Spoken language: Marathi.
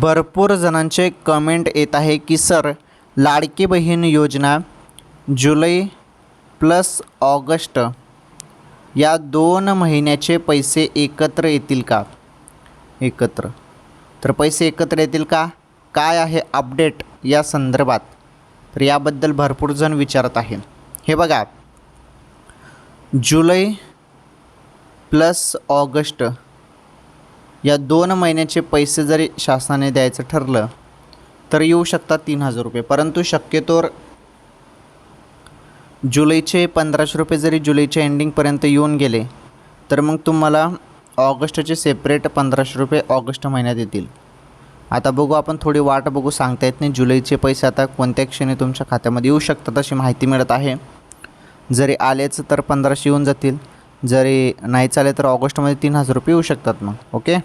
भरपूर जणांचे कमेंट येत आहे की सर लाडकी बहीण योजना जुलै प्लस ऑगस्ट या दोन महिन्याचे पैसे एकत्र येतील का? एकत्र. तर पैसे एकत्र येतील का? काय आहे अपडेट या संदर्भात? तर याबद्दल भरपूर जण विचारत आहे हे बघा. जुलै प्लस ऑगस्ट या दोन महिन्याचे पैसे जरी शासनाने द्यायचं ठरलं तर येऊ शकतात तीन हजार रुपये. परंतु शक्यतोवर जुलैचे पंधराशे रुपये जरी जुलैच्या एंडिंगपर्यंत येऊन गेले तर मग तुम्हाला ऑगस्टचे सेपरेट पंधराशे रुपये ऑगस्ट महिन्यात येतील. आता बघू आपण थोडी वाट बघू सांगता येत नाही. जुलैचे पैसे आता कोणत्या क्षणी तुमच्या खात्यामध्ये येऊ शकतात अशी माहिती मिळत आहे. जरी आलेच तर पंधराशे येऊन जातील. जरी नाही चाले तर ऑगस्टमध्ये तीन हजार रुपये येऊ शकतात मग ओके?